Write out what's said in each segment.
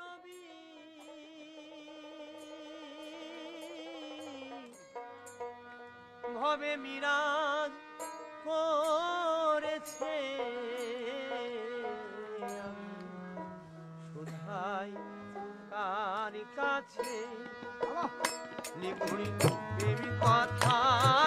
নবী। ভবে মিরাজ করেছে। সুধাই কার কাছে বেবি কথাটি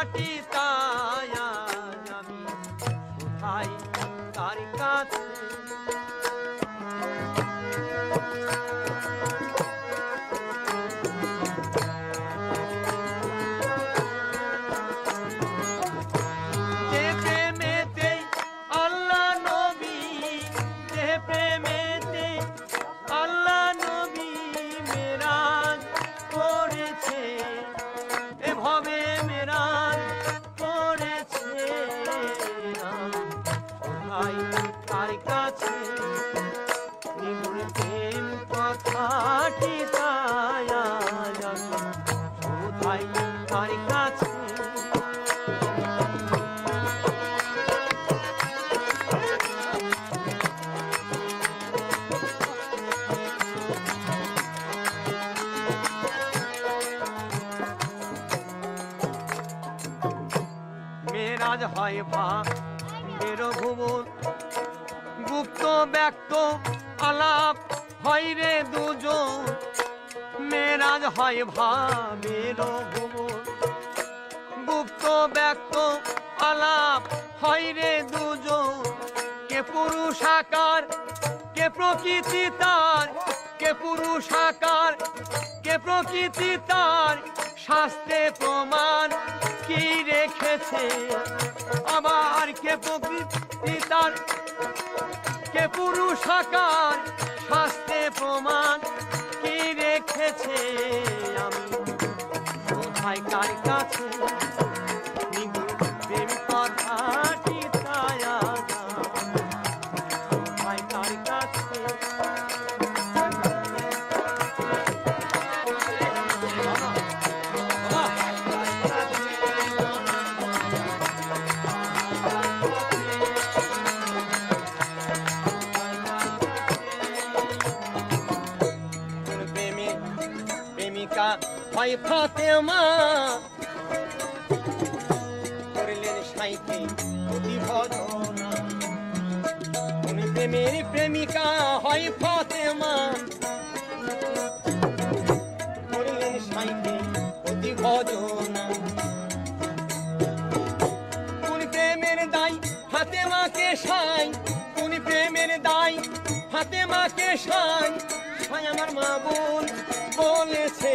মেরাজ হয় বেরো ভুবন গুপ্ত, ব্যক্ত, আলাপ হয় রে দুজন। মেরাজ হয় ভা বেরো ভুবন গুপ্ত, ব্যক্ত, আলাপ হয় রে দুজন। কে পুরুষ আকার, কে প্রকৃতি তার? কে পুরুষ আকার, কে প্রকৃতি তার? শাস্ত্রে প্রমাণ কি রেখেছে? আমার কে প্রকৃতি তার কে পুরুষ আকার? শাস্ত্রে প্রমাণ কি রেখেছে? আমি কোথায় কার কাছে হয় ফাতেমা। করলেন সাইতে অতি ভজনা কোন প্রেমের প্রেমিকা হয় ফাতেমা। করলেন সাইতে অতি ভজনা কোন প্রেমের দায় ফাতেমাকে সাই। কোন প্রেমের দায় ফাতেমাকে সাই। আমার মা বোন বলেছে